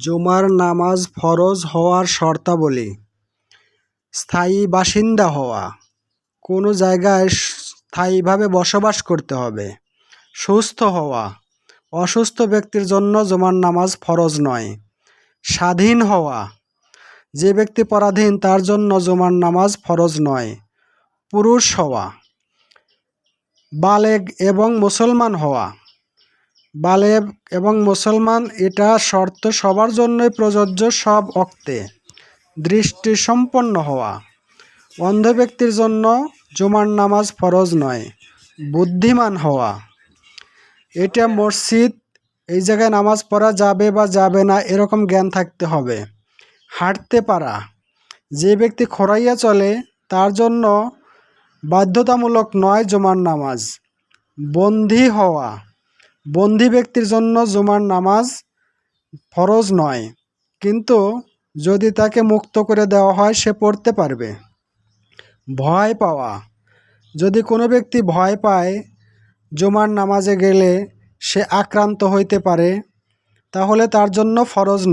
জুমার নামাজ ফরজ হওয়ার শর্তাবলী। স্থায়ী বাসিন্দা হওয়া। কোনো জায়গায় স্থায়ীভাবে বসবাস করতে হবে। সুস্থ হওয়া। অসুস্থ ব্যক্তির জন্য জুমার নামাজ ফরজ নয়। স্বাধীন হওয়া। যে ব্যক্তি পরাধীন, তার জন্য জুমার নামাজ ফরজ নয়। পুরুষ হওয়া। বালেগ এবং মুসলমান হওয়া। বালেগ এবং মুসলমান, এটা শর্ত সবার জন্যই প্রযোজ্য সব অক্তে। দৃষ্টি সম্পন্ন হওয়া। অন্ধ ব্যক্তির জন্য জুমার নামাজ ফরজ নয়, বুদ্ধিমান হওয়া। এটা মসজিদ, এই জায়গায় নামাজ পড়া যাবে বা যাবে না, এরকম জ্ঞান থাকতে হবে। হাঁটতে পারা। যে ব্যক্তি খোরাইয়া চলে, তার জন্য বাধ্যতামূলক নয় জুমার নামাজ। বন্দী হওয়া। বন্দী ব্যক্তির জন্য জুমার নামাজ ফরজ নয়, কিন্তু যদি তাকে মুক্ত করে দেওয়া হয়, সে পড়তে পারবে। ভয় পাওয়া। যদি কোনো ব্যক্তি ভয় পায় জুমার নামাজে গেলে সে আক্রান্ত হইতে পারে, তাহলে তার জন্য ফরজ নয়।